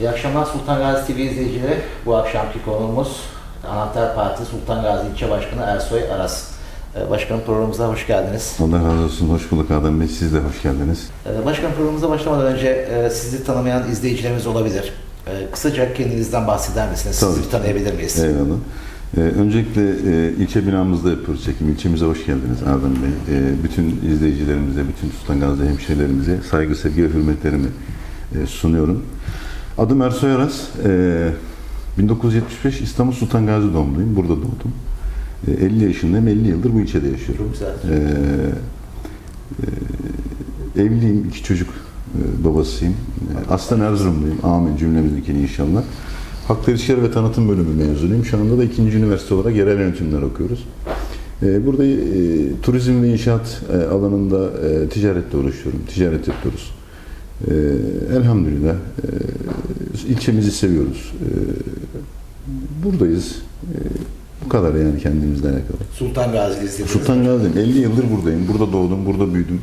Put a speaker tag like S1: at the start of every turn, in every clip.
S1: İyi akşamlar Sultan Gazi TV izleyicileri. Bu akşamki konuğumuz Anahtar Parti Sultan Gazi İlçe Başkanı Ersoy Aras. Ee, Başkanım programımıza hoş geldiniz.
S2: Allah razı olsun. Hoş bulduk Adem Bey. Siz de hoş geldiniz.
S1: Ee, Başkanım programımıza başlamadan önce e, sizi tanımayan izleyicilerimiz olabilir. Ee, Kısaca kendinizden bahseder misiniz?
S2: Tabii.
S1: Sizi tanıyabilir miyiz?
S2: Eyvallah. Ee, öncelikle e, ilçe binamızda yapıyoruz çekim. İlçemize hoş geldiniz Adem Bey. Bütün izleyicilerimize, bütün Sultan Gazi hemşehrilerimize saygı, sevgi ve hürmetlerimi e, sunuyorum. Adım Ersoy Aras. Ee, 1975 İstanbul Sultan Gazi doğumluyum. Burada doğdum. Ee, 50 yaşındayım. 50 yıldır bu ilçede yaşıyorum.
S1: Çok güzel.
S2: Ee, e, evliyim, iki çocuk e, babasıyım. E, aslen Erzurumluyum. Amin cümlemizdekini inşallah. Halkla İlişkiler ve Tanıtım Bölümü mezunuyum. Şu anda da ikinci üniversite olarak yerel yönetimler okuyoruz. E, burada e, turizm ve inşaat e, alanında e, ticaretle uğraşıyorum. Ticaret yapıyoruz. E, elhamdülillah e, ilçemizi seviyoruz. E, buradayız. E, bu kadar yani kendimizle alakalı.
S1: Sultan Gazi izlediğiniz.
S2: Sultan Gazi'yim. 50 yıldır buradayım. Burada doğdum, burada büyüdüm.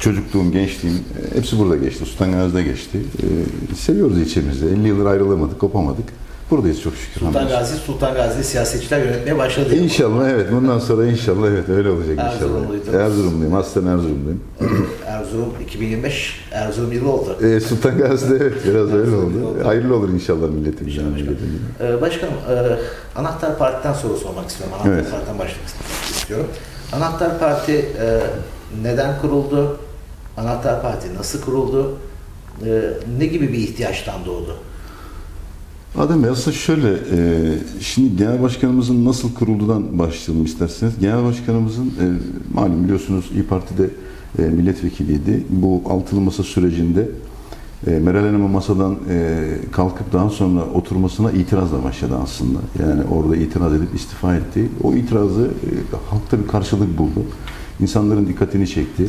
S2: Çocukluğum, gençliğim e, hepsi burada geçti. Sultan Gazi'de geçti. E, seviyoruz ilçemizi. 50 yıldır ayrılamadık, kopamadık. Buradayız çok şükür.
S1: Sultan. Gazi, Sultan Gazi siyasetçiler yönetmeye başladı.
S2: İnşallah evet. Bundan sonra inşallah evet öyle olacak inşallah. Erzurumluyum. Aslen Erzurumluyum.
S1: Erzurum 2025 Erzurum yılı oldu.
S2: E, Sultan Gazi'de evet biraz öyle oldu.
S1: oldu.
S2: Hayırlı olur inşallah milletimize.
S1: İnşallah başkanım.
S2: milletimize.
S1: Ee, başkanım, e, Anahtar Parti'den soru sormak istiyorum. Anahtar
S2: Evet.
S1: Parti'den başlamak istiyorum. Anahtar Parti e, neden kuruldu? Anahtar Parti nasıl kuruldu? E, ne gibi bir ihtiyaçtan doğdu?
S2: Adem Bey aslında şöyle, e, şimdi genel başkanımızın nasıl kurulduğundan başlayalım isterseniz. Genel başkanımızın, e, malum biliyorsunuz İyi Parti'de e, milletvekiliydi. Bu altılı masa sürecinde e, Meral Hanım'ın masadan e, kalkıp daha sonra oturmasına itirazla başladı aslında. Yani orada itiraz edip istifa etti. O itirazı e, halkta bir karşılık buldu. İnsanların dikkatini çekti.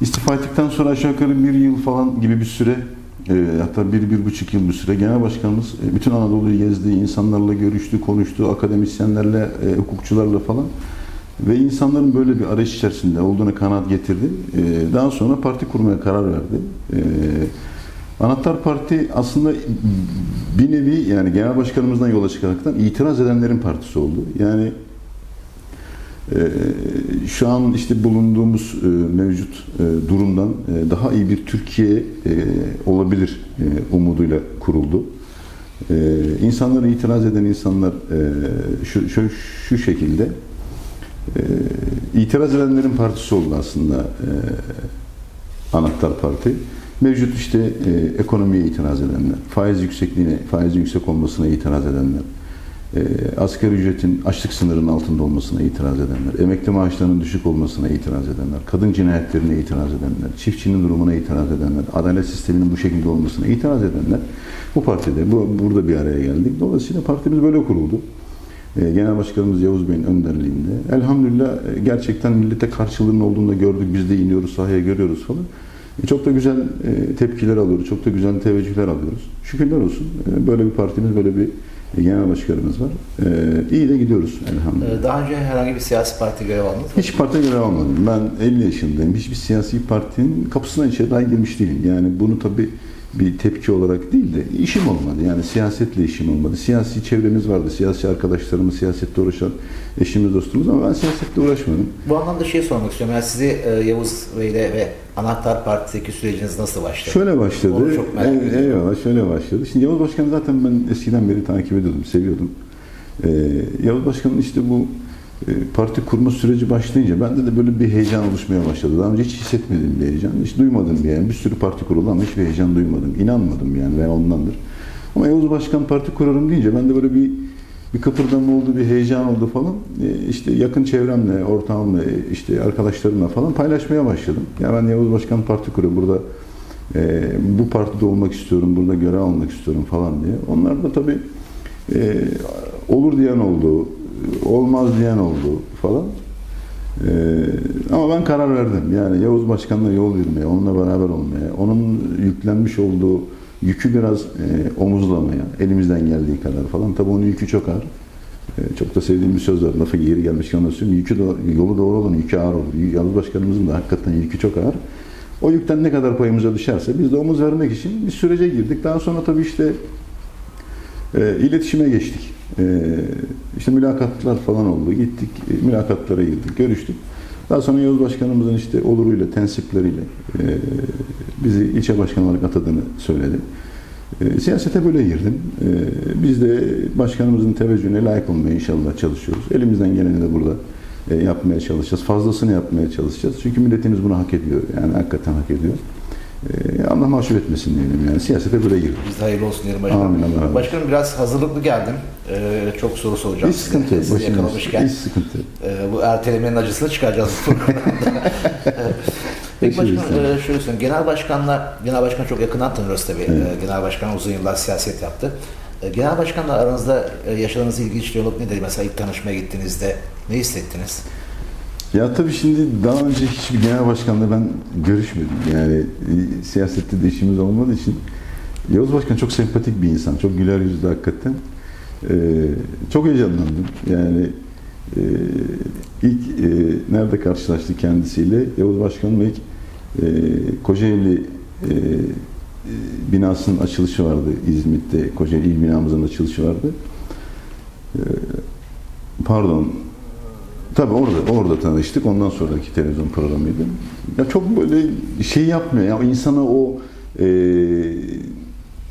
S2: İstifa ettikten sonra aşağı yukarı bir yıl falan gibi bir süre hatta bir, bir buçuk yıl bir süre genel başkanımız e, bütün Anadolu'yu gezdi, insanlarla görüştü, konuştu, akademisyenlerle, e, hukukçularla falan ve insanların böyle bir arayış içerisinde olduğuna kanaat getirdi. E, daha sonra parti kurmaya karar verdi. E, Anahtar Parti aslında bir nevi yani genel başkanımızdan yola çıkaraktan itiraz edenlerin partisi oldu. Yani ee, şu an işte bulunduğumuz e, mevcut e, durumdan e, daha iyi bir Türkiye olabilir umuduyla kuruldu. İnsanlara itiraz eden insanlar şu, şu, şekilde itiraz edenlerin partisi oldu aslında Anahtar Parti. Mevcut işte ekonomiye itiraz edenler, faiz yüksekliğine, faizin yüksek olmasına itiraz edenler, e, asgari ücretin açlık sınırının altında olmasına itiraz edenler, emekli maaşlarının düşük olmasına itiraz edenler, kadın cinayetlerine itiraz edenler, çiftçinin durumuna itiraz edenler, adalet sisteminin bu şekilde olmasına itiraz edenler bu partide, bu, burada bir araya geldik. Dolayısıyla partimiz böyle kuruldu. E, Genel Başkanımız Yavuz Bey'in önderliğinde. Elhamdülillah e, gerçekten millete karşılığının olduğunu da gördük. Biz de iniyoruz, sahaya görüyoruz falan. E, Çok da güzel e, tepkiler alıyoruz, çok da güzel teveccühler alıyoruz. Şükürler olsun. Böyle bir partimiz, böyle bir genel başkanımız var. E, İyi de gidiyoruz elhamdülillah.
S1: E, daha önce herhangi bir siyasi parti görev aldınız mı?
S2: Hiç partiye görev almadım. Ben 50 yaşındayım. Hiçbir siyasi partinin kapısına içeri dahi girmiş değilim. Yani bunu tabii bir tepki olarak değil de işim olmadı. Yani siyasetle işim olmadı. Siyasi çevremiz vardı. Siyasi arkadaşlarımız, siyasette uğraşan eşimiz, dostumuz ama ben siyasetle uğraşmadım.
S1: Bu anlamda şey sormak istiyorum. Yani sizi e, Yavuz Bey'le ve Anahtar Parti'deki süreciniz nasıl başladı?
S2: Şöyle başladı.
S1: Onu çok merak
S2: Ey-
S1: ediyorum.
S2: Eyvallah şöyle başladı. Şimdi Yavuz Başkan'ı zaten ben eskiden beri takip ediyordum, seviyordum. Ee, Yavuz Başkan'ın işte bu parti kurma süreci başlayınca bende de böyle bir heyecan oluşmaya başladı. Daha önce hiç hissetmediğim bir heyecan. Hiç duymadım bir yani. Bir sürü parti kuruldu ama hiçbir heyecan duymadım. İnanmadım yani ve ondandır. Ama Yavuz Başkan parti kurarım deyince ben de böyle bir bir kıpırdama oldu, bir heyecan oldu falan. E, işte yakın çevremle, ortağımla, e, işte arkadaşlarımla falan paylaşmaya başladım. Ya ben Yavuz Başkan parti kuruyor burada e, bu partide olmak istiyorum, burada görev almak istiyorum falan diye. Onlar da tabii e, olur diyen oldu, olmaz diyen oldu falan. E, ama ben karar verdim. Yani Yavuz Başkan'la yol yürümeye, onunla beraber olmaya, onun yüklenmiş olduğu yükü biraz e, omuzlamaya, elimizden geldiği kadar falan. Tabii onun yükü çok ağır. E, çok da sevdiğim bir söz var. Lafı geri gelmişken onu söyleyeyim. Yükü do- yolu doğru olan yükü ağır olur. Yavuz Başkanımızın da hakikaten yükü çok ağır. O yükten ne kadar payımıza düşerse biz de omuz vermek için bir sürece girdik. Daha sonra tabii işte e, iletişime geçtik. E, işte mülakatlar falan oldu. Gittik, e, mülakatlara girdik, görüştük. Daha sonra Yavuz Başkanımızın işte oluruyla, tensipleriyle e, bizi ilçe başkanı olarak atadığını söyledi. E, siyasete böyle girdim. Biz de başkanımızın teveccühüne layık olmaya inşallah çalışıyoruz. Elimizden geleni de burada yapmaya çalışacağız. Fazlasını yapmaya çalışacağız. Çünkü milletimiz bunu hak ediyor. Yani hakikaten hak ediyor. E, Allah mahcup etmesin diyelim yani. Siyasete böyle girdim.
S1: Biz hayırlı olsun diyelim başkanım.
S2: Amin, Allah.
S1: Başkanım biraz hazırlıklı geldim. Ee, çok soru soracağım.
S2: Hiç sıkıntı yok.
S1: Sizi
S2: Başımız,
S1: yakalamışken.
S2: hiç sıkıntı yok.
S1: Ee, bu ertelemenin acısını çıkaracağız bu programda. Ee, Peki başkanım
S2: ederim.
S1: e, şöyle söyleyeyim. Genel başkanla, genel başkan çok yakından tanıyoruz tabii.
S2: Evet.
S1: Ee, Genel başkan uzun yıllar siyaset yaptı. Ee, Genel başkanla aranızda e, yaşadığınız ilginç diyalog nedir? Mesela ilk tanışmaya gittiğinizde ne hissettiniz?
S2: Ya tabii şimdi daha önce hiçbir genel başkanla ben görüşmedim. Yani e, siyasette de işimiz olmadığı için Yavuz Başkan çok sempatik bir insan. Çok güler yüzlü hakikaten. Ee, çok heyecanlandım. Yani e, ilk e, nerede karşılaştık kendisiyle? Yavuz Başkan'ın ilk e, Kocaeli e, e, binasının açılışı vardı İzmit'te. Kocaeli il binamızın açılışı vardı. E, pardon Tabii orada orada tanıştık. Ondan sonraki televizyon programıydı. Ya çok böyle şey yapmıyor. Ya insana o e,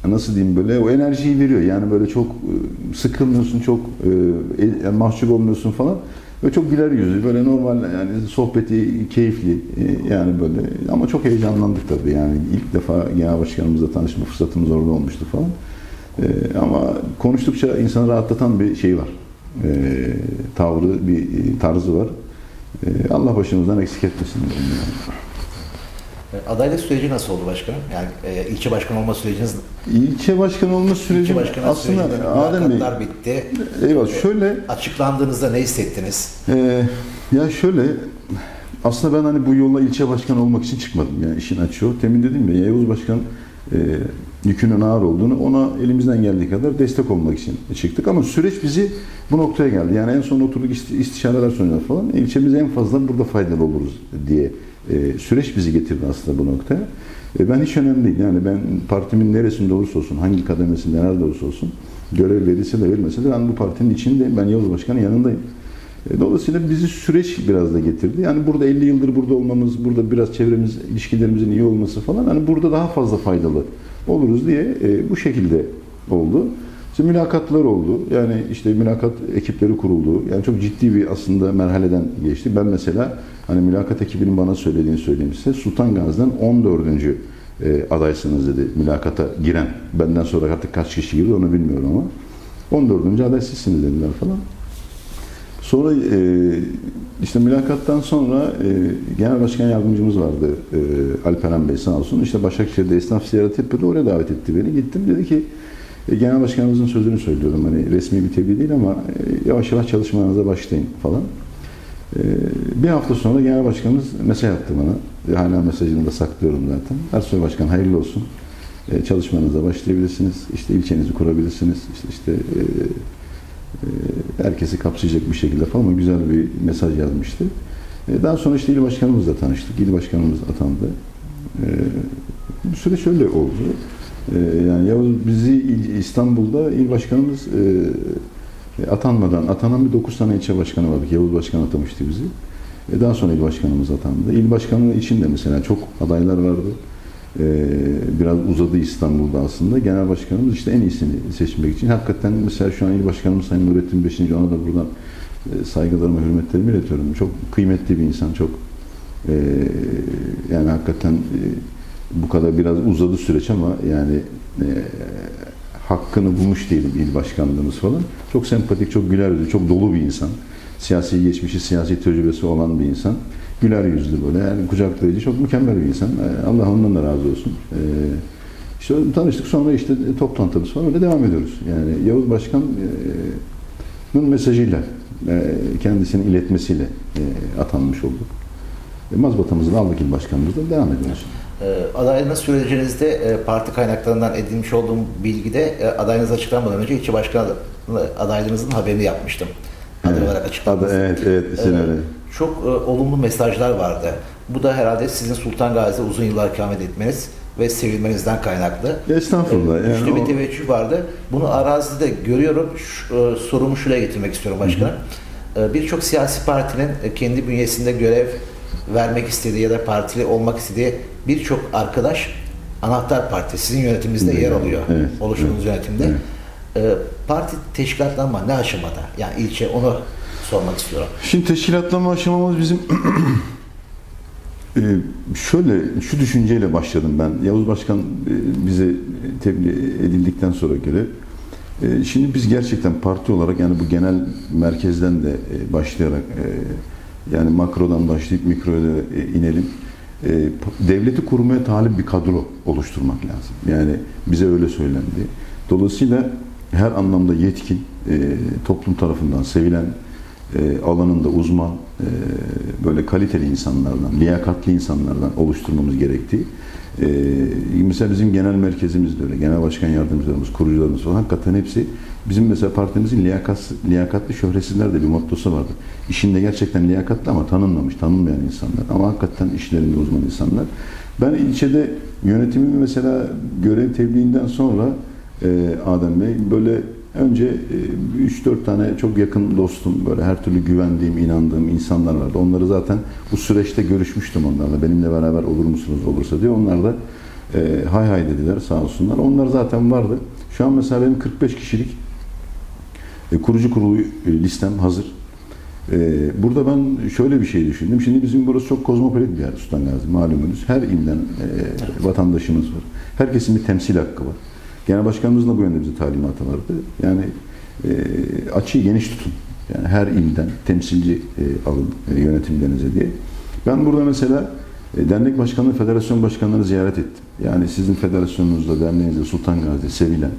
S2: nasıl diyeyim böyle o enerjiyi veriyor. Yani böyle çok e, sıkılmıyorsun, çok e, e, mahcup olmuyorsun falan. Ve çok güler yüzlü, böyle normal yani sohbeti keyifli e, yani böyle ama çok heyecanlandık tabii yani ilk defa genel başkanımızla tanışma fırsatımız orada olmuştu falan. E, ama konuştukça insanı rahatlatan bir şey var e, tavrı, bir e, tarzı var. E, Allah başımızdan eksik etmesin. Yani.
S1: E, Adaylık süreci nasıl oldu başkanım? Yani e, ilçe başkan olma süreciniz,
S2: İlçe başkanı olma süreci aslında Adem Bey,
S1: bitti.
S2: eyvallah şöyle
S1: Açıklandığınızda ne hissettiniz?
S2: e, ya şöyle aslında ben hani bu yolla ilçe başkanı olmak için çıkmadım. Yani işin açığı o. Temin dedim ya Yavuz Başkan e, yükünün ağır olduğunu ona elimizden geldiği kadar destek olmak için çıktık. Ama süreç bizi bu noktaya geldi. Yani en son oturduk isti- istişareler sonucu falan. İlçemize en fazla burada faydalı oluruz diye e, süreç bizi getirdi aslında bu noktaya. E, ben hiç önemli değil. Yani ben partimin neresinde olursa olsun, hangi kademesinde nerede olursa olsun görev verilse de verilmese de ben bu partinin içindeyim. Ben Yavuz Başkan'ın yanındayım. E, Dolayısıyla bizi süreç biraz da getirdi. Yani burada 50 yıldır burada olmamız, burada biraz çevremiz, ilişkilerimizin iyi olması falan hani burada daha fazla faydalı oluruz diye e, bu şekilde oldu. İşte mülakatlar oldu. Yani işte mülakat ekipleri kuruldu. Yani çok ciddi bir aslında merhaleden geçti. Ben mesela hani mülakat ekibinin bana söylediğini söyleyeyim size. Sultan Gazi'den 14. e, adaysınız dedi mülakata giren. Benden sonra artık kaç kişi girdi onu bilmiyorum ama. 14. aday sizsiniz dediler falan. Sonra e, işte mülakattan sonra e, genel başkan yardımcımız vardı e, Alperen Bey sağ olsun. İşte Başakşehir'de esnaf ziyareti yapıyordu. Oraya davet etti beni. Gittim dedi ki e, genel başkanımızın sözünü söylüyorum. Hani resmi bir tebliğ değil ama e, yavaş yavaş çalışmalarınıza başlayın falan. E, bir hafta sonra genel başkanımız mesaj attı bana. E, hala mesajını da saklıyorum zaten. Ersoy Başkan hayırlı olsun. E, çalışmanıza başlayabilirsiniz. İşte ilçenizi kurabilirsiniz. İşte işte e, herkesi kapsayacak bir şekilde falan ama güzel bir mesaj yazmıştı. E, Daha sonra işte il başkanımızla tanıştık. İl başkanımız atandı. E, Bu süre şöyle oldu. E, Yani Yavuz bizi İstanbul'da il başkanımız e, atanmadan, atanan bir 9 tane ilçe başkanı vardı. Yavuz başkan atamıştı bizi. E, Daha sonra il başkanımız atandı. İl başkanlığı için de mesela çok adaylar vardı. Ee, biraz uzadı İstanbul'da aslında. Genel başkanımız işte en iyisini seçmek için. Hakikaten mesela şu an il başkanımız Sayın Nurettin Beşinci ona da buradan e, saygılarımı, hürmetlerimi iletiyorum. Çok kıymetli bir insan, çok e, yani hakikaten e, bu kadar biraz uzadı süreç ama yani hakkını bulmuş diyelim il başkanlığımız falan. Çok sempatik, çok güler yüzlü, çok dolu bir insan. Siyasi geçmişi, siyasi tecrübesi olan bir insan. Güler yüzlü böyle, yani kucaklayıcı, çok mükemmel bir insan. Ee, Allah ondan da razı olsun. Ee, işte tanıştık sonra işte toplantımız falan öyle devam ediyoruz. Yani Yavuz Başkan'ın mesajıyla, e, kendisini iletmesiyle e, atanmış olduk. E, Mazbatamızı da aldık il başkanımızla devam ediyoruz.
S1: E, Adaylığınız sürecinizde e, parti kaynaklarından edinmiş olduğum bilgide e, adayınız açıklanmadan önce ilçe başkanı adaylığınızın haberini yapmıştım. Aday
S2: Evet.
S1: olarak açıklandınız.
S2: Evet, evet,
S1: Ee,
S2: öyle.
S1: Çok e, olumlu mesajlar vardı. Bu da herhalde sizin Sultan Gazi'de uzun yıllar ikamet etmeniz ve sevilmenizden kaynaklı.
S2: Estağfurullah. Yani
S1: Güçlü bir teveccüh vardı. Bunu arazide görüyorum. Şu, e, sorumu şuraya getirmek istiyorum başkanım. E, Birçok siyasi partinin e, kendi bünyesinde görev vermek istediği ya da partili olmak istediği birçok arkadaş Anahtar Parti sizin yönetiminizde yer alıyor.
S2: Evet,
S1: Oluşturduğunuz yönetimde.
S2: evet.
S1: E, Parti teşkilatlanma ne aşamada? Yani ilçe onu sormak istiyorum.
S2: Şimdi teşkilatlama aşamamız bizim Ee, şöyle şu düşünceyle başladım ben. Yavuz Başkan e, bize tebliğ edildikten sonra göre e, şimdi biz gerçekten parti olarak yani bu genel merkezden de e, başlayarak yani makrodan başlayıp mikroya da inelim. Devleti kurmaya talip bir kadro oluşturmak lazım. Yani bize öyle söylendi. Dolayısıyla her anlamda yetkin, toplum tarafından sevilen, e, alanında uzman, e, böyle kaliteli insanlardan, liyakatli insanlardan oluşturmamız gerektiği. E, mesela bizim genel merkezimiz de öyle, genel başkan yardımcılarımız, kurucularımız falan hakikaten hepsi bizim mesela partimizin liyakat, liyakatli şöhretsizler de bir mottosu vardı. İşinde gerçekten liyakatli ama tanınmamış, tanınmayan insanlar ama hakikaten işlerinde uzman insanlar. Ben ilçede yönetimimi mesela görev tebliğinden sonra e, Adem Bey böyle önce e, 3-4 tane çok yakın dostum böyle her türlü güvendiğim, inandığım insanlar vardı. Onları zaten bu süreçte görüşmüştüm onlarla. Benimle beraber olur musunuz olursa diye. Onlar da e, hay hay dediler sağ olsunlar. Onlar zaten vardı. Şu an mesela benim 45 kişilik e, kurucu kurulu e, listem hazır. E, burada ben şöyle bir şey düşündüm. Şimdi bizim burası çok kozmopolit bir yer Sultan Gazi malumunuz. Her ilden e, vatandaşımız var. Herkesin bir temsil hakkı var. Genel başkanımızın da bu yönde bize talimatı vardı. Yani e, açıyı geniş tutun. Yani her ilden temsilci e, alın e, yönetimlerinize diye. Ben burada mesela e, dernek başkanlığı, federasyon başkanlarını ziyaret ettim. Yani sizin federasyonunuzda, derneğinizde Sultan Gazi'de sevilen,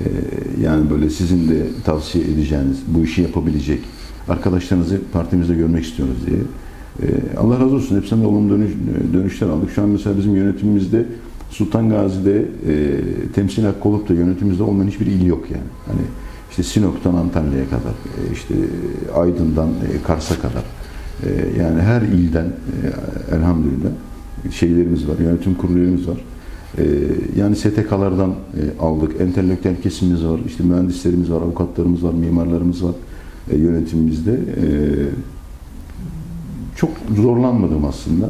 S2: e, yani böyle sizin de tavsiye edeceğiniz, bu işi yapabilecek arkadaşlarınızı partimizde görmek istiyoruz diye. E, Allah razı olsun. Hepsinden de olumlu dönüş, dönüşler aldık. Şu an mesela bizim yönetimimizde Sultan Gazi'de e, temsil hakkı olup da yönetimimizde olmayan hiçbir il yok yani. Hani işte Sinop'tan Antalya'ya kadar, e, işte Aydın'dan e, Kars'a kadar. E, yani her ilden e, elhamdülillah şeylerimiz var, yönetim kurullarımız var. E, yani STK'lardan e, aldık, entelektüel kesimimiz var, işte mühendislerimiz var, avukatlarımız var, mimarlarımız var e, yönetimimizde. E, çok zorlanmadım aslında.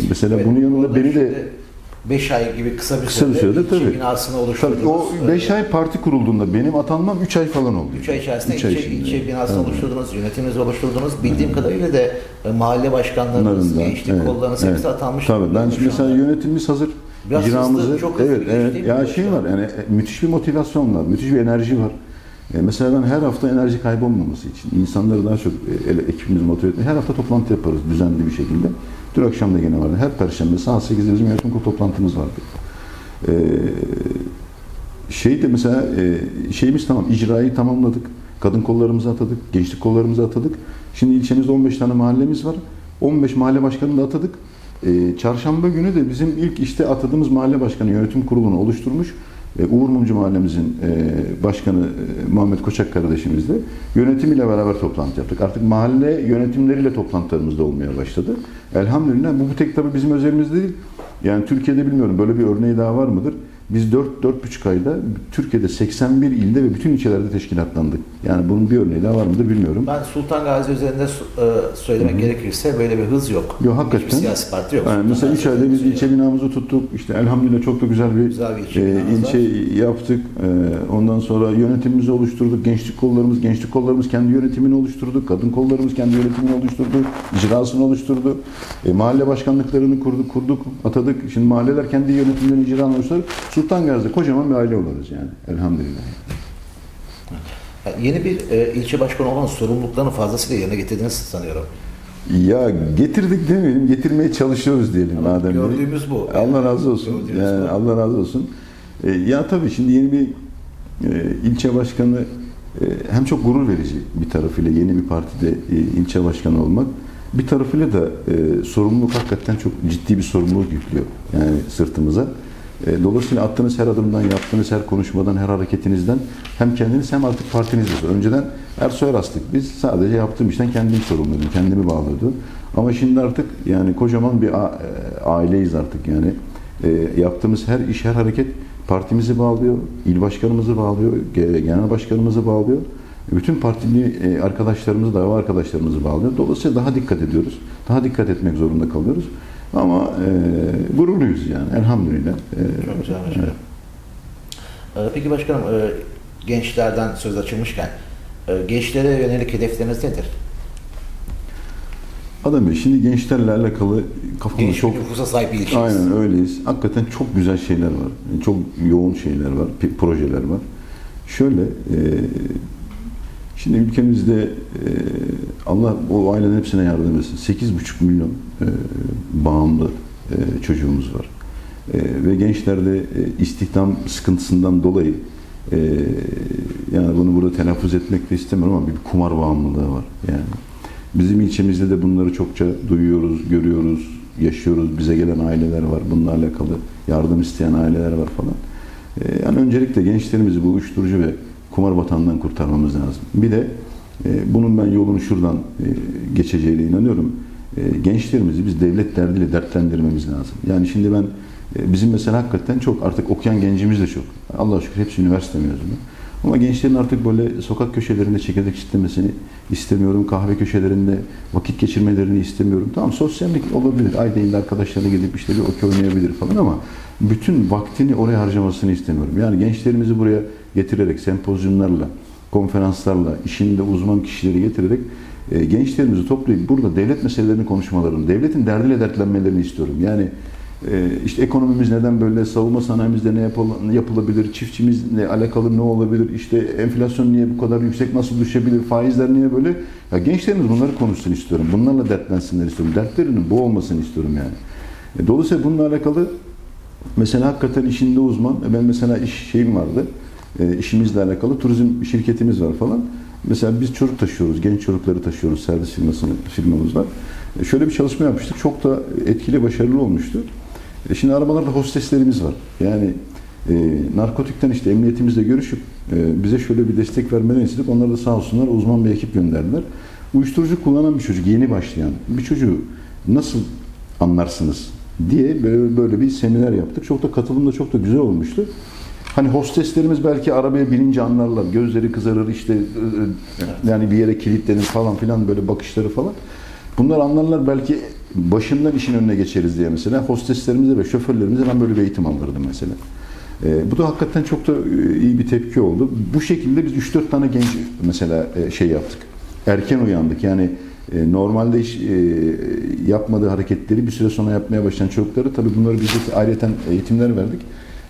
S2: E, Mesela bunun yanında beni de
S1: 5 ay gibi kısa bir
S2: Kısa bir
S1: sürede,
S2: sürede
S1: ilçe
S2: tabii.
S1: binasını
S2: Tabii
S1: oluşturdunuz.
S2: o 5 ay parti kurulduğunda benim atanmam 3 ay falan oldu.
S1: 3 ay içerisinde
S2: Üç ay
S1: ilçe, ilçe binasını
S2: Evet.
S1: oluşturdunuz, yönetiminizi oluşturdunuz. Bildiğim kadarıyla da e, mahalle başkanlarınız, gençlik
S2: evet,
S1: kollarınız
S2: evet.
S1: hepsi atanmış.
S2: Tabii ben şimdi mesela
S1: anda.
S2: yönetimimiz hazır.
S1: Biraz
S2: İcramızı,
S1: hızlı, çok hızlı
S2: evet,
S1: bir
S2: evet. Ya şey var yani e, müthiş bir motivasyon var, müthiş bir enerji var. E, mesela ben her hafta enerji kaybolmaması için insanları daha çok e, ekibimizi motive etmek her hafta toplantı yaparız düzenli bir şekilde. Dün akşam da gene vardı. Her perşembe saat 8'de bizim yönetim kurulu toplantımız vardı. E, şey de mesela e, şeyimiz tamam, icrayı tamamladık. Kadın kollarımızı atadık, gençlik kollarımızı atadık. Şimdi ilçemizde 15 tane mahallemiz var. 15 mahalle başkanını da atadık. E, çarşamba günü de bizim ilk işte atadığımız mahalle başkanı yönetim kurulunu oluşturmuş. Uğur Mumcu mahallemizin e, başkanı e, Muhammed Koçak kardeşimizle yönetimiyle beraber toplantı yaptık. Artık mahalle yönetimleriyle toplantılarımız da olmaya başladı. Elhamdülillah bu, bu tek tabii bizim özelimiz değil. Yani Türkiye'de bilmiyorum böyle bir örneği daha var mıdır? Biz 4-4,5 ayda Türkiye'de 81 ilde ve bütün ilçelerde teşkilatlandık. Yani bunun bir örneği daha var mıdır bilmiyorum.
S1: Ben Sultan Gazi üzerinde e, söylemek gerekirse böyle bir hız yok.
S2: Yok hakikaten.
S1: Hiçbir siyasi parti yok.
S2: Yani mesela
S1: Gazi
S2: 3 ayda biz ilçe binamızı tuttuk. İşte elhamdülillah çok da güzel bir,
S1: Güzel bir ilçe
S2: e, ilçe yaptık. E, ondan sonra yönetimimizi oluşturduk. Gençlik kollarımız, gençlik kollarımız kendi yönetimini oluşturduk. Kadın kollarımız kendi yönetimini oluşturdu. icrasını oluşturdu. E, mahalle başkanlıklarını kurduk, kurduk, atadık. Şimdi mahalleler kendi yönetimlerini icrasını oluşturdu. Sultan Gazi'de kocaman bir aile oluruz yani. Elhamdülillah.
S1: Yeni bir e, ilçe başkanı olan sorumluluklarını fazlasıyla yerine getirdiniz sanıyorum.
S2: Ya getirdik demeyelim, getirmeye çalışıyoruz diyelim
S1: Ama
S2: madem.
S1: Gördüğümüz bu.
S2: Allah razı olsun.
S1: Gördüğümüz
S2: Yani
S1: bu.
S2: Allah razı olsun. E, ya tabii şimdi yeni bir e, ilçe başkanı e, hem çok gurur verici bir tarafıyla yeni bir partide e, ilçe başkanı olmak. Bir tarafıyla da e, sorumluluk hakikaten çok ciddi bir sorumluluk yüklüyor yani sırtımıza. E, dolayısıyla attığınız her adımdan, yaptığınız her konuşmadan, her hareketinizden hem kendiniz hem artık partiniz de. Önceden Ersoy Rastlık biz sadece yaptığım işten kendim sorumluydum, kendimi bağlıyordum. Ama şimdi artık yani kocaman bir e, aileyiz artık yani. E, yaptığımız her iş, her hareket partimizi bağlıyor, il başkanımızı bağlıyor, ge- genel başkanımızı bağlıyor. Bütün partili e, arkadaşlarımızı, dava arkadaşlarımızı bağlıyor. Dolayısıyla daha dikkat ediyoruz. Daha dikkat etmek zorunda kalıyoruz. Ama e, gururluyuz yani elhamdülillah. E,
S1: Çok güzel başkanım. Ee, Peki başkanım, e, gençlerden söz açılmışken, e, gençlere yönelik hedefleriniz nedir?
S2: Adam Bey şimdi gençlerle alakalı kafamda
S1: Genç
S2: çok
S1: nüfusa sahip bir ilçeyiz.
S2: Aynen öyleyiz. Hakikaten çok güzel şeyler var. Çok yoğun şeyler var, projeler var. Şöyle, e, şimdi ülkemizde e, Allah o ailenin hepsine yardım etsin. 8,5 milyon e, bağımlı e, çocuğumuz var. Ve gençlerde e, istihdam sıkıntısından dolayı yani bunu burada telaffuz etmek de istemiyorum ama bir kumar bağımlılığı var. Yani bizim ilçemizde de bunları çokça duyuyoruz, görüyoruz, yaşıyoruz. Bize gelen aileler var. Bununla alakalı yardım isteyen aileler var falan. Yani öncelikle gençlerimizi bu uyuşturucu ve kumar batağından kurtarmamız lazım. Bir de e, bunun ben yolunu şuradan e, geçeceğine inanıyorum. E, gençlerimizi biz devlet derdiyle dertlendirmemiz lazım. Yani şimdi ben e, bizim mesela hakikaten çok artık okuyan gencimiz de çok. Allah'a şükür hepsi üniversite mezunu. Ama gençlerin artık böyle sokak köşelerinde çekirdek çitlemesini istemiyorum. Kahve köşelerinde vakit geçirmelerini istemiyorum. Tamam sosyallik olabilir. Ayda illa arkadaşlarına gidip işte bir okey oynayabilir falan ama bütün vaktini oraya harcamasını istemiyorum. Yani gençlerimizi buraya getirerek sempozyumlarla, konferanslarla, işinde uzman kişileri getirerek e, gençlerimizi toplayıp burada devlet meselelerini konuşmalarını, devletin derdiyle dertlenmelerini istiyorum. Yani e, işte ekonomimiz neden böyle, savunma sanayimizde ne yapıl- yapılabilir, çiftçimizle alakalı ne olabilir, işte enflasyon niye bu kadar yüksek, nasıl düşebilir, faizler niye böyle? Ya gençlerimiz bunları konuşsun istiyorum. Bunlarla dertlensinler istiyorum. Dertlerinin bu olmasını istiyorum yani. E, dolayısıyla bununla alakalı Mesela hakikaten işinde uzman. E, Ben mesela iş şeyim vardı. E, işimizle alakalı turizm şirketimiz var falan. Mesela biz çocuk taşıyoruz, genç çocukları taşıyoruz. Servis firmasını, firmamız var. E, şöyle bir çalışma yapmıştık. Çok da etkili, başarılı olmuştu. E, şimdi arabalarda hosteslerimiz var. Yani e, narkotikten işte emniyetimizle görüşüp e, bize şöyle bir destek vermelerini istedik. Onlar da sağ olsunlar uzman bir ekip gönderdiler. Uyuşturucu kullanan bir çocuk, yeni başlayan bir çocuğu nasıl anlarsınız diye böyle, böyle bir seminer yaptık. Çok da katılım da çok da güzel olmuştu. Hani hosteslerimiz belki arabaya binince anlarlar. Gözleri kızarır işte e, yani bir yere kilitlenir falan filan böyle bakışları falan. Bunlar anlarlar belki başından işin önüne geçeriz diye mesela hosteslerimize ve şoförlerimize ben böyle bir eğitim aldırdım mesela. E, bu da hakikaten çok da e, iyi bir tepki oldu. Bu şekilde biz 3-4 tane genç mesela e, şey yaptık. Erken uyandık. Yani e, normalde e, yapmadığı hareketleri bir süre sonra yapmaya başlayan çocukları tabii bunları biz de ayrıca eğitimler verdik.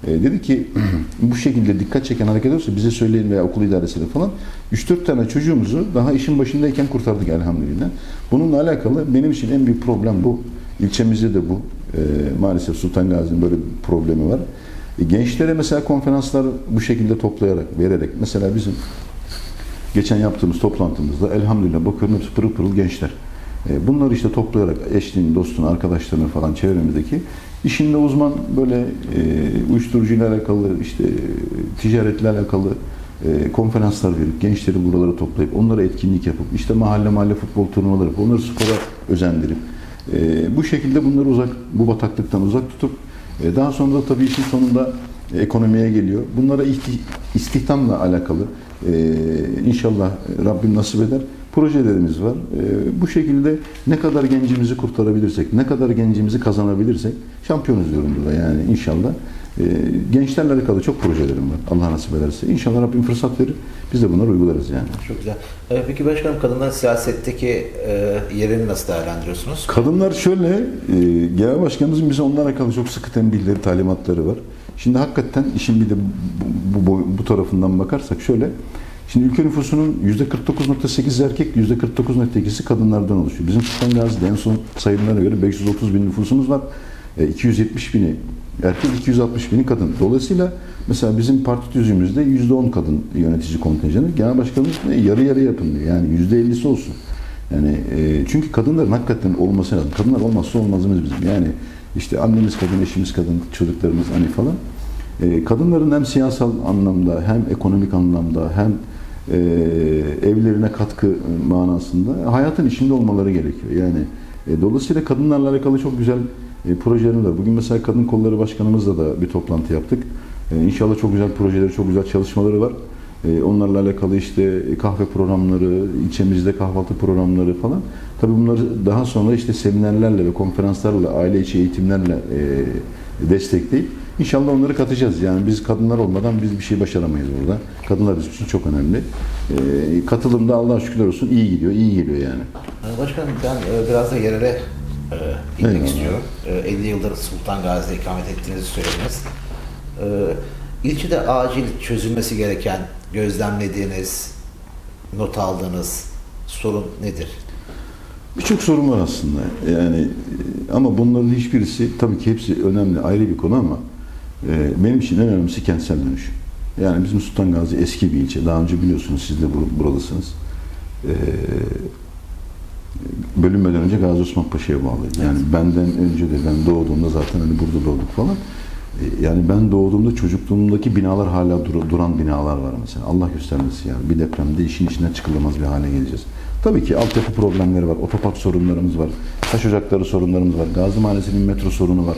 S2: E, dedi ki bu şekilde dikkat çeken hareket olursa bize söyleyin veya okul idaresiyle falan 3-4 tane çocuğumuzu daha işin başındayken kurtardık elhamdülillah. Bununla alakalı benim için en büyük problem bu. İlçemizde de bu. E, maalesef Sultan Gazi'nin böyle bir problemi var. E, gençlere mesela konferanslar bu şekilde toplayarak, vererek mesela bizim geçen yaptığımız toplantımızda elhamdülillah bakıyorum pırıl pırıl gençler. E, Bunları işte toplayarak eşliğini, dostunu, arkadaşlarını falan çevremizdeki işinde uzman böyle e, uyuşturucuyla alakalı işte ticaretle alakalı e, konferanslar verip gençleri buralara toplayıp onlara etkinlik yapıp işte mahalle mahalle futbol turnuvaları yapıp onları spora özendirip e, bu şekilde bunları uzak bu bataklıktan uzak tutup e, daha sonra da tabii işin sonunda ekonomiye geliyor. Bunlara istihdamla alakalı e, inşallah Rabbim nasip eder projelerimiz var. E, bu şekilde ne kadar gencimizi kurtarabilirsek, ne kadar gencimizi kazanabilirsek şampiyonuz diyorum burada yani inşallah. E, gençlerle alakalı çok projelerim var Allah nasip ederse. İnşallah Rabbim fırsat verir. Biz de bunları uygularız yani.
S1: Çok güzel. Ee, Peki başkanım kadınların siyasetteki e, yerini nasıl değerlendiriyorsunuz?
S2: Kadınlar şöyle, e, genel başkanımızın bize onlarla alakalı çok sıkı tembihleri, talimatları var. Şimdi hakikaten işin bir de bu, bu, bu tarafından bakarsak şöyle, şimdi ülke nüfusunun %49.8'i erkek, %49.2'si kadınlardan oluşuyor. Bizim Sultan Gazi'de en son sayımlara göre 530 bin nüfusumuz var. E, 270 bini erkek, 260 bini kadın. Dolayısıyla mesela bizim parti tüzüğümüzde %10 kadın yönetici kontenjanı. Genel başkanımız yarı yarı yapın. Yani %50'si olsun. Yani e, çünkü kadınların hakikaten olması lazım. Kadınlar olmazsa olmazımız bizim. Yani işte annemiz kadın, eşimiz kadın, çocuklarımız hani falan. E, kadınların hem siyasal anlamda hem ekonomik anlamda hem e, evlerine katkı manasında hayatın içinde olmaları gerekiyor. Yani E, dolayısıyla kadınlarla alakalı çok güzel e, projelerimiz var. Bugün mesela Kadın Kolları Başkanımızla da bir toplantı yaptık. E, inşallah çok güzel projeleri, çok güzel çalışmaları var. E, onlarla alakalı işte kahve programları, ilçemizde kahvaltı programları falan. Tabii bunları daha sonra işte seminerlerle ve konferanslarla, aile içi eğitimlerle e, destekleyip inşallah onları katacağız. Yani biz kadınlar olmadan biz bir şey başaramayız burada. Kadınlar bizim için çok önemli. E, katılımda Allah'a şükürler olsun iyi gidiyor, iyi geliyor yani.
S1: Ee, Başkanım ben e, biraz da yerele e,
S2: Eyvallah.
S1: istiyorum. E, 50 yıldır Sultan Gazi'de ikamet ettiğinizi söylediniz. E, İlçede acil çözülmesi gereken, gözlemlediğiniz, not aldığınız sorun nedir?
S2: Birçok sorun var aslında. Yani e, ama bunların hiçbirisi tabii ki hepsi önemli, ayrı bir konu ama benim için en önemlisi kentsel dönüşüm. Yani bizim Sultan Gazi eski bir ilçe. Daha önce biliyorsunuz siz de bur- buradasınız. E, bölünmeden önce Gazi Osman Paşa'ya bağlıydı. Yani benden önce de ben doğduğumda zaten hani burada doğduk falan. E, Yani ben doğduğumda çocukluğumdaki binalar hala dur- duran binalar var mesela. Allah göstermesin yani. Bir depremde işin içinden çıkılamaz bir hale geleceğiz. Tabii ki altyapı problemleri var, otopark sorunlarımız var, taş ocakları sorunlarımız var, Gazi Mahallesi'nin metro sorunu var,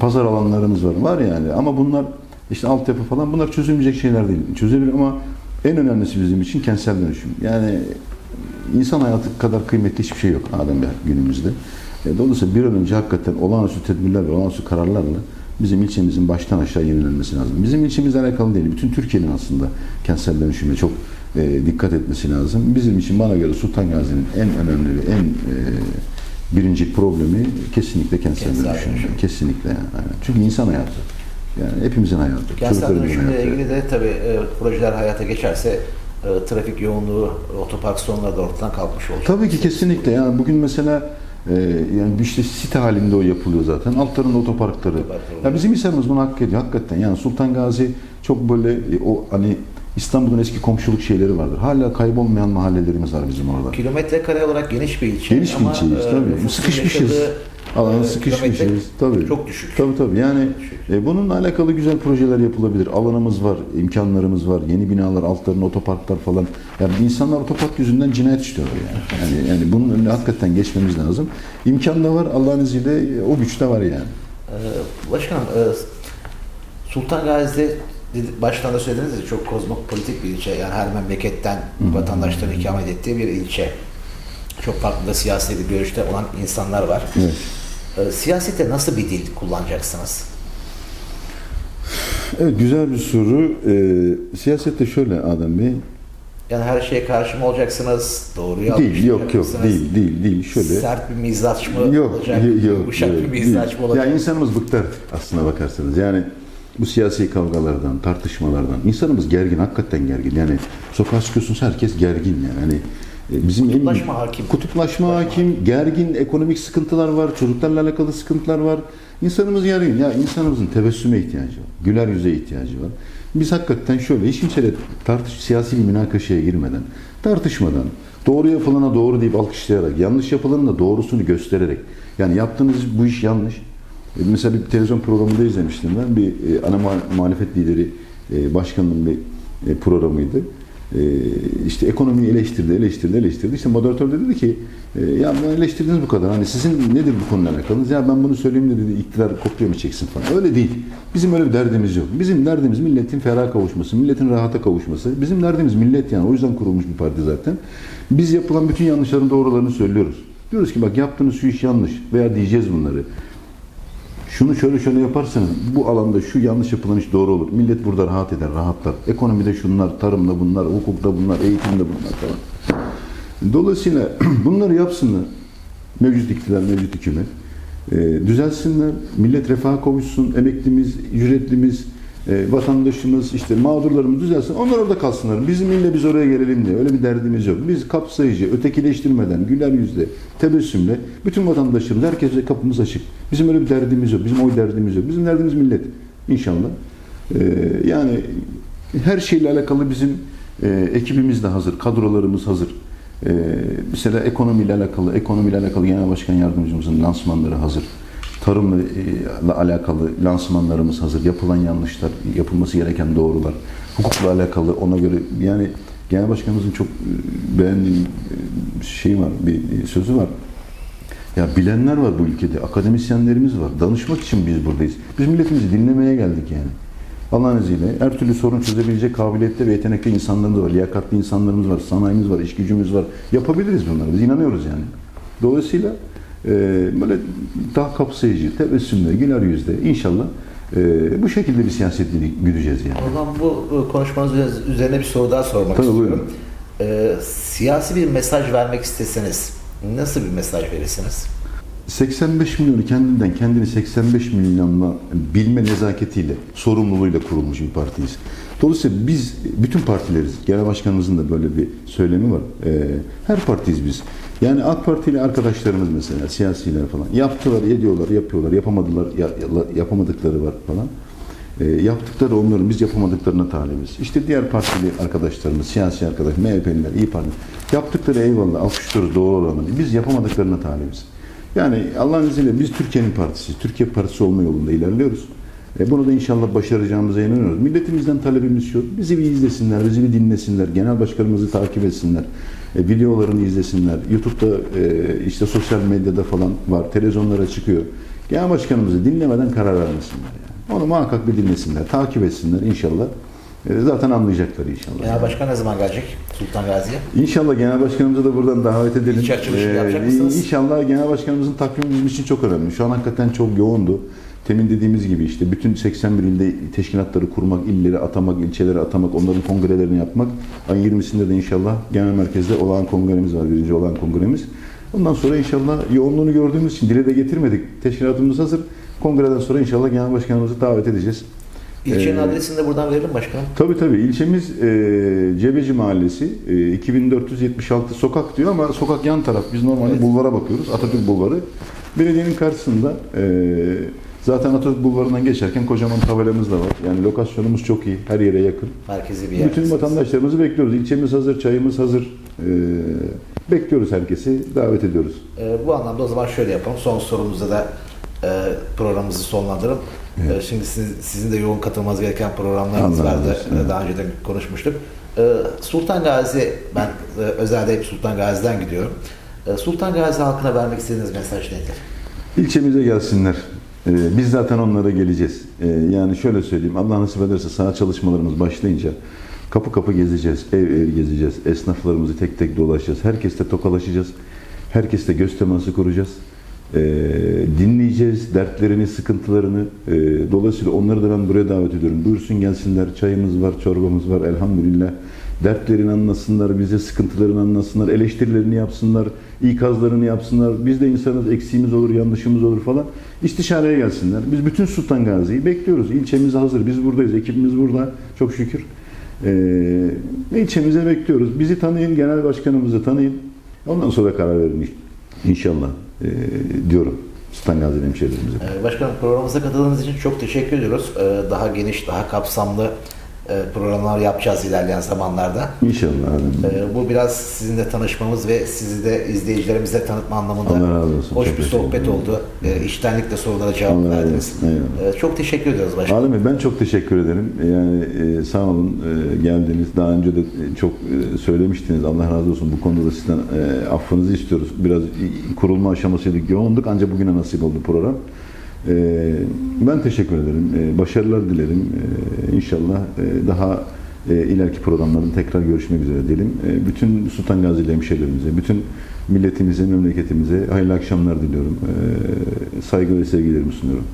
S2: pazar alanlarımız var, var yani. Ama bunlar işte altyapı falan bunlar çözülmeyecek şeyler değil. Çözebilir ama en önemlisi bizim için kentsel dönüşüm. Yani insan hayatı kadar kıymetli hiçbir şey yok Adem Bey günümüzde. E, Dolayısıyla bir an önce hakikaten olağanüstü tedbirlerle, olağanüstü kararlarla bizim ilçemizin baştan aşağı yenilenmesi lazım. Bizim ilçemizle alakalı değil, bütün Türkiye'nin aslında kentsel dönüşüme çok e, dikkat etmesi lazım. Bizim için bana göre Sultan Gazi'nin en önemli ve en e, birinci problemi kesinlikle kentsel, dönüşüm. Kesinlikle yani. Çünkü insan hayatı. Yani hepimizin hayatı.
S1: Kentsel dönüşümle ilgili de tabii e, projeler hayata geçerse e, trafik yoğunluğu, otopark sorunları da ortadan kalkmış olacak.
S2: Tabii ki kesinlikle. Yani bugün mesela e, yani işte site halinde o yapılıyor zaten. Otoparkları.
S1: Otoparkları
S2: Ya bizim insanımız bunu hak ediyor hakikaten. Yani Sultan Gazi çok böyle e, o hani İstanbul'un eski komşuluk şeyleri vardır. Hala kaybolmayan mahallelerimiz var bizim orada.
S1: Kilometre kare olarak geniş bir ilçe.
S2: Geniş bir ilçeyiz
S1: e,
S2: tabii. Sıkışmışız. Alana
S1: e,
S2: sıkışmışız. Tabii.
S1: Çok düşük.
S2: Tabii tabii. Yani e, bununla alakalı güzel projeler yapılabilir. Alanımız var, imkanlarımız var. Yeni binalar, altlarında otoparklar falan. Yani insanlar otopark yüzünden cinayet işliyor yani. Yani yani bunun önüne hakikaten geçmemiz lazım. İmkan da var. Allah'ın izniyle e, o güç de var yani.
S1: Ee, Başkanım, Sultan Gazi'de baştan da söylediniz ya çok kozmopolitik bir ilçe. Yani her memleketten vatandaşların ikamet ettiği bir ilçe. Çok farklı da siyasi görüşte olan insanlar var.
S2: Evet.
S1: Ee, Siyasette nasıl bir dil kullanacaksınız?
S2: Evet güzel bir soru. Ee, siyasette şöyle Adem Bey.
S1: Yani her şeye karşı mı olacaksınız? Doğruyu
S2: Değil, yok yok değil değil değil şöyle.
S1: Sert bir mizaç mı
S2: Yok,
S1: olacak?
S2: yok, yok,
S1: Yumuşak
S2: yok,
S1: bir mizaç mı olacak?
S2: Ya insanımız bıktı artık aslına bakarsanız. Yani bu siyasi kavgalardan, tartışmalardan. insanımız gergin, hakikaten gergin. Yani sokağa çıkıyorsunuz herkes gergin yani. Hani bizim
S1: Kutuplaşma
S2: en,
S1: hakim.
S2: Kutuplaşma hakim, gergin, ekonomik sıkıntılar var, çocuklarla alakalı sıkıntılar var. İnsanımız gergin. Ya insanımızın tebessüme ihtiyacı var. Güler yüze ihtiyacı var. Biz hakikaten şöyle hiç kimseyle tartış, siyasi bir münakaşaya girmeden, tartışmadan, doğru yapılana doğru deyip alkışlayarak, yanlış yapılanın da doğrusunu göstererek. Yani yaptığınız bu iş yanlış. E, Mesela bir televizyon programında izlemiştim ben. Bir e, ana muha- muhalefet lideri e, başkanının bir e, programıydı. E, işte ekonomiyi eleştirdi, eleştirdi, eleştirdi. İşte moderatör de dedi ki ya ben eleştirdiniz bu kadar. Hani sizin nedir bu konuyla alakalınız? Ya ben bunu söyleyeyim de dedi iktidar kopya mı çeksin falan. Öyle değil. Bizim öyle bir derdimiz yok. Bizim derdimiz milletin ferah kavuşması, milletin rahata kavuşması. Bizim derdimiz millet yani. O yüzden kurulmuş bir parti zaten. Biz yapılan bütün yanlışların doğrularını söylüyoruz. Diyoruz ki bak yaptığınız şu iş yanlış veya diyeceğiz bunları şunu şöyle şöyle yaparsanız bu alanda şu yanlış yapılan iş doğru olur. Millet burada rahat eder, rahatlar. Ekonomide şunlar, tarımda bunlar, hukukta bunlar, eğitimde bunlar falan. Dolayısıyla bunları yapsınlar. Mevcut iktidar, mevcut hükümet. Ee, düzelsinler. Millet refaha kavuşsun. Emeklimiz, ücretlimiz, e, vatandaşımız, işte mağdurlarımız düzelsin. Onlar orada kalsınlar. Bizim ille biz oraya gelelim diye. Öyle bir derdimiz yok. Biz kapsayıcı, ötekileştirmeden, güler yüzle, tebessümle bütün vatandaşlarımız, herkese kapımız açık. Bizim öyle bir derdimiz yok. Bizim oy derdimiz yok. Bizim derdimiz millet. İnşallah. Ee, yani her şeyle alakalı bizim e, ekibimiz de hazır, kadrolarımız hazır. Ee, mesela ekonomiyle alakalı, ekonomiyle alakalı Genel Başkan Yardımcımızın lansmanları hazır. Tarımla e, alakalı lansmanlarımız hazır. Yapılan yanlışlar, yapılması gereken doğrular. Hukukla alakalı ona göre yani Genel Başkanımızın çok e, beğendiğim e, şey var, bir sözü var. Ya bilenler var bu ülkede, akademisyenlerimiz var. Danışmak için biz buradayız. Biz milletimizi dinlemeye geldik yani. Allah'ın izniyle her türlü sorun çözebilecek kabiliyette ve yetenekli insanlarımız var, liyakatli insanlarımız var, sanayimiz var, iş gücümüz var. Yapabiliriz bunları. Biz inanıyoruz yani. Dolayısıyla e, böyle daha kapsayıcı, tebessümle, güler yüzle inşallah e, bu şekilde bir siyaseti güdeceğiz yani.
S1: O zaman bu e, konuşmanız üze- üzerine bir soru daha sormak
S2: Tabii,
S1: istiyorum.
S2: buyurun.
S1: E, siyasi bir mesaj vermek isteseniz nasıl bir mesaj verirsiniz?
S2: 85 milyonu kendinden kendini 85 milyonla bilme nezaketiyle, sorumluluğuyla kurulmuş bir partiyiz. Dolayısıyla biz bütün partileriz. Genel başkanımızın da böyle bir söylemi var. Ee, her partiyiz biz. Yani AK Parti ile arkadaşlarımız mesela siyasiler falan yaptılar, ediyorlar, yapıyorlar, yapamadılar, ya- ya- yapamadıkları var falan. Ee, yaptıkları onların biz yapamadıklarına talibiz. İşte diğer partili arkadaşlarımız, siyasi arkadaş, MHP'liler, İYİ Parti yaptıkları eyvallah, alkışlıyoruz doğru olanı. Biz yapamadıklarına talibiz. Yani Allah'ın izniyle biz Türkiye'nin partisiyiz. Türkiye partisi olma yolunda ilerliyoruz. E bunu da inşallah başaracağımıza inanıyoruz. Milletimizden talebimiz şu, bizi bir izlesinler, bizi bir dinlesinler, genel başkanımızı takip etsinler, e, videolarını izlesinler. YouTube'da, e, işte sosyal medyada falan var, televizyonlara çıkıyor. Genel başkanımızı dinlemeden karar vermesinler. Yani. Onu muhakkak bir dinlesinler, takip etsinler inşallah. E, zaten anlayacaklar inşallah.
S1: Genel Başkan ne zaman gelecek Sultan Gazi'ye?
S2: İnşallah Genel Başkanımızı da buradan davet edelim.
S1: İlçe açılışı
S2: Ee,
S1: yapacak mısınız?
S2: İnşallah Genel Başkanımızın takvimi bizim için çok önemli. Şu an hakikaten çok yoğundu. Temin dediğimiz gibi işte bütün 81 ilde teşkilatları kurmak, illeri atamak, ilçeleri atamak, onların kongrelerini yapmak. Ayın 20'sinde de inşallah genel merkezde olağan kongremiz var, birinci olağan kongremiz. Ondan sonra inşallah yoğunluğunu gördüğümüz için dile de getirmedik. Teşkilatımız hazır. Kongreden sonra inşallah Genel Başkanımızı davet edeceğiz.
S1: İlçenin
S2: Ee,
S1: adresini de buradan verelim başkanım.
S2: Tabii tabii. İlçemiz e, Cebeci Mahallesi. E, 2476 sokak diyor ama sokak yan taraf. Biz normalde
S1: Evet.
S2: bulvara bakıyoruz. Atatürk Bulvarı. Belediyenin karşısında e, zaten Atatürk Bulvarı'ndan geçerken kocaman tabelamız da var. Yani lokasyonumuz çok iyi. Her yere yakın.
S1: Merkezi bir yer.
S2: Bütün vatandaşlarımızı bekliyoruz. İlçemiz hazır, çayımız hazır. E, bekliyoruz herkesi. Davet ediyoruz.
S1: Ee, bu anlamda o zaman şöyle yapalım. Son sorumuzda da e, programımızı sonlandıralım. Ee, şimdi siz- sizin de yoğun katılmanız gereken programlarınız
S2: razı
S1: vardı. Ee,
S2: evet.
S1: Daha önce de konuşmuştuk. Ee, Sultan Gazi, ben e, özelde hep Sultan Gazi'den gidiyorum. Ee, Sultan Gazi halkına vermek istediğiniz mesaj nedir?
S2: İlçemize gelsinler. Ee, Biz zaten onlara geleceğiz. Ee, Yani şöyle söyleyeyim, Allah nasip ederse saha çalışmalarımız başlayınca kapı kapı gezeceğiz, ev ev gezeceğiz, esnaflarımızı tek tek dolaşacağız, herkesle tokalaşacağız, herkesle göz teması kuracağız. Ee, dinleyeceğiz dertlerini, sıkıntılarını. Dolayısıyla onları da ben buraya davet ediyorum. Buyursun gelsinler, çayımız var, çorbamız var elhamdülillah. Dertlerini anlasınlar, bize sıkıntılarını anlasınlar, eleştirilerini yapsınlar, ikazlarını yapsınlar. Biz de insanız, eksiğimiz olur, yanlışımız olur falan. İstişareye gelsinler. Biz bütün Sultan Gazi'yi bekliyoruz. İlçemiz hazır, biz buradayız, ekibimiz burada çok şükür. Ee, ilçemize bekliyoruz. Bizi tanıyın, genel başkanımızı tanıyın. Ondan sonra karar verin inşallah ee, diyorum Sultan Gazi hemşehrilerimize.
S1: Ee, Başkanım programımıza katıldığınız için çok teşekkür ediyoruz. Ee, Daha geniş, daha kapsamlı programlar yapacağız ilerleyen zamanlarda.
S2: İnşallah. abi.
S1: Ee, Bu biraz sizinle tanışmamız ve sizi de izleyicilerimize tanıtma anlamında
S2: Allah razı olsun.
S1: hoş
S2: Çok
S1: bir sohbet oldu. Ee, İştenlikle sorulara cevap
S2: Allah
S1: verdiniz. Ee, Çok teşekkür ediyoruz başkanım.
S2: Bey ben çok teşekkür ederim. Yani e, sağ olun e, geldiniz. Daha önce de e, çok e, söylemiştiniz. Allah razı olsun. Bu konuda da sizden e, affınızı istiyoruz. Biraz kurulma aşamasıydık, yoğunduk. Ancak bugüne nasip oldu program. E, ben teşekkür ederim. E, başarılar dilerim. E, inşallah e, daha e, ileriki programlarda tekrar görüşmek üzere diyelim. Bütün Sultan Gazi'li hemşehrilerimize, bütün milletimize, memleketimize hayırlı akşamlar diliyorum. Saygı ve sevgilerimi sunuyorum.